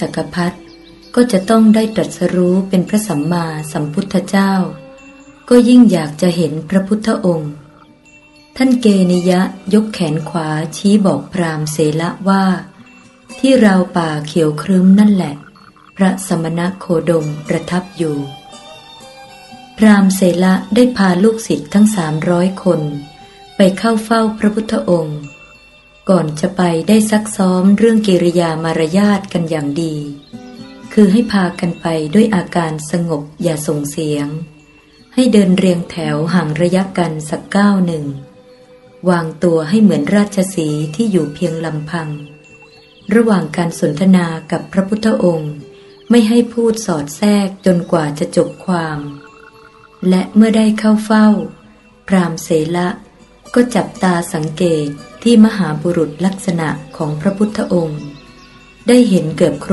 จักรพรรดิก็จะต้องได้ตรัสรู้เป็นพระสัมมาสัมพุทธเจ้า ก็ยิ่งอยากจะเห็นพระพุทธองค์ ท่านเกนิยะยกแขนขวาชี้บอกพราหมณ์เสละว่า ที่ราวป่าเขียวครึ้มนั่นแหละ พระสมณโคดมประทับอยู่ พราหมณ์เสละได้พาลูกศิษย์ทั้งสามร้อยคน ไปเข้าเฝ้าพระพุทธองค์ ก่อนจะไปได้ซักซ้อมเรื่องกิริยามารยาทกันอย่างดี คือให้พากันไปด้วยอาการสงบอย่าส่งเสียง ให้เดินเรียงแถวห่างระยะกันสักก้าวหนึ่ง วางตัวให้เหมือนราชสีที่อยู่เพียงลำพัง ระหว่างการสนทนากับพระพุทธองค์ ไม่ให้พูดสอดแทรกจนกว่าจะจบความ และเมื่อได้เข้าเฝ้า พรามเสละ ก็จับตาสังเกตที่มหาบุรุษลักษณะของพระพุทธองค์ ได้เห็นเกือบครบ